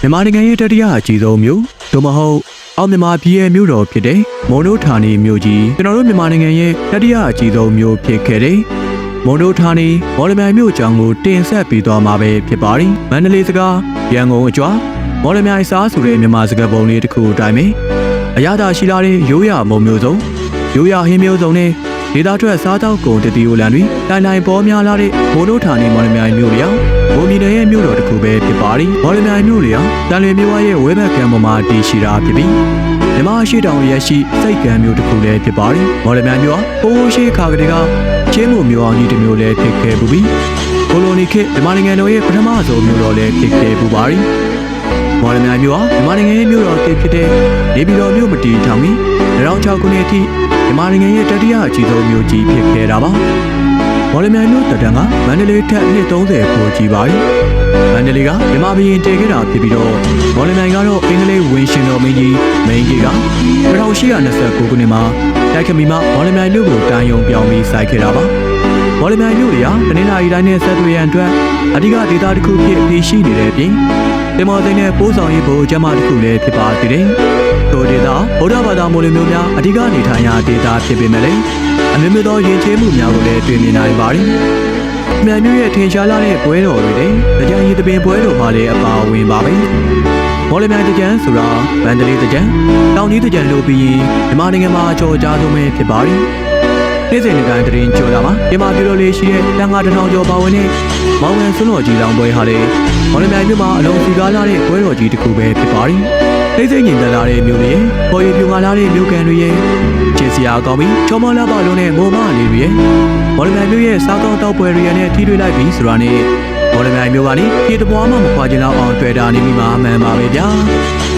မြန်မာနိုင်ငံရဲ့တတိယအကြီးဆုံးမြို့သို့မဟုတ်အောင်မြန်မာပြည်ရဲ့မြို့တော်ဖြစ်တဲ့မွန်ဒိုဌာနီမြို့ကြီးကျွန်တော်တို့မြန်မာနိုင်ငံရဲ့တတိယအကြီးဆုံးမြို့ဖြစ်ခဲ့တဲ့မွန်ဒိုဌာနီမော်လမြိုင်မြို့ကျောင်းကိုတင်ဆက်ပြီးသွားမှာပဲဖြစ်ပါတယ်မန္တလေးစကားရန်ကုန်အကြွားမော်လမြိုင်စားဆိုတဲ့မြန်မာစကားပုံလေးတစ်ခုအတိုင်းပဲအရသာရှိလာတဲ့ရိုးရမုံမျိုးစုံရိုးရဟင်းမျိုးစုံနဲ့ ဒေတာထွက်စားတောက်ကုန်တတီယိုလန်တွေတိုင်တိုင်ပေါ်များလာတဲ့မွန်ဒိုဌာနီမော်လမြိုင်မြို့လျောက်ဘုံပြည်နယ်ရဲ့မြို့တော်တစ်ခုပဲဖြစ်ပါတယ်မော်လမြိုင်မြို့လျောက်တန်လျင်မြို့ဝရဲ့ဝဲဘက်ကံပေါ်မှာတည်ရှိတာဖြစ်ပြီးမြမရှိတောင်ရဲ့ရှိစိတ်ကံမျိုးတစ်ခုလည်းဖြစ်ပါတယ်။မော်လမြိုင်မျိုးဟာပိုးရှိခါကလေးကချင်းမှုမျိုးအောင်ကြီးတစ်မျိုးလည်းဖြစ်ခဲ့ပူပြီးကိုလိုနီခေတ်မြန်မာနိုင်ငံတော်ရဲ့ပထမဆုံးမျိုးတော်လည်းဖြစ်ခဲ့ပူပါတယ်။ မော်လမြိုင်မျိုးဟာမြန်မာနိုင်ငံရဲ့မျိုးတော်တစ်ဖြစ်တဲ့နေပြည်တော်မြို့မတီထောင်ပြီး2006ခုနှစ်အထိမြန်မာနိုင်ငံရဲ့တတိယအကြီးဆုံးမျိုးကြီးဖြစ်ခဲ့တာပါ။မော်လမြိုင်မျိုးတက်တန်းကမန္တလေးထက်နှစ်30ပိုကြီးပါတယ်။မန္တလေးကမြန်မာပြည်ရင်တည်ခဲ့တာဖြစ်ပြီးတော့မော်လမြိုင်ကတော့အင်္ဂလိပ်ဝင်းရှင်တော်မင်းကြီးမိန်ကြီးက1829ခုနှစ်မှာတိုက်ခမီမှမော်လမြိုင်မြို့ကိုတန်ယုံပြောင်းပြီးစိုက်ခဲ့တာပါမော်လမြိုင်မြို့တွေကတနင်္လာရီတိုင်းနဲ့ဆက်သွယ်ရန်အတွက်အဓိကဒေသတစ်ခုဖြစ်ပြီးရှိနေတဲ့အပြင် တင်မော်သိန်းနဲ့ပိုးဆောင်ရေးဘို့ကျမတစ်ခုလည်းဖြစ်ပါသေးတယ်ထိုဒေသဗုဒ္ဓဘာသာမိုးလမျိုးများအဓိကနေထိုင်ရာဒေသဖြစ်ပေမဲ့လည်းအမျိုးမျိုးသောယဉ်ကျေးမှုများကိုလည်းတွေ့မြင်နိုင်ပါတယ်။မြန်မျိုးရဲ့ထင်ရှားလာတဲ့ပွဲတော်တွေနဲ့ကြံရည်တပင်ပွဲတော်မှာလည်းအပါအဝင်ပါပဲ။မော်လမြိုင်တကြံဆိုတာမန္တလေးတကြံတောင်ကြီးတကြံလို့ပြီးရင်မြန်မာနိုင်ငံမှာအကျော်အကြားဆုံးပဲဖြစ်ပါတယ်။ နေ့စဉ်နေ့တိုင်းတရင်ကြော်လာပါမြန်မာပြည်တော်လေးရှိတဲ့တန်ခါတစ်ထောင်ကျော်ပါဝင်တဲ့မောင်ဝင်စွန်းတော်ကြီးလောင်ပွဲဟာလေမော်လမြိုင်မြို့မှာအလုံးစီကားလာတဲ့ပွဲတော်ကြီးတစ်ခုပဲဖြစ်ပါတယ်။သိစိတ်ငြိမ်သက်လာတဲ့မြို့တွေရဲ့ပေါ်ရပြူငါလာတဲ့မြို့ကန်တွေရဲ့ခြေစရာကောင်းပြီးချောမောလာပါလုံးနဲ့မိုမလေးတွေရဲ့မော်လမြိုင်မြို့ရဲ့စားကောင်းတောက်ပွဲတွေရဲ့နဲ့ထိတွေ့လိုက်ပြီးဆိုတာနဲ့မော်လမြိုင်မြို့ကနေပြေတပွားမှမခွာချင်တော့အောင်တွေ့တာနေမိမှာအမှန်ပါပဲဗျာ။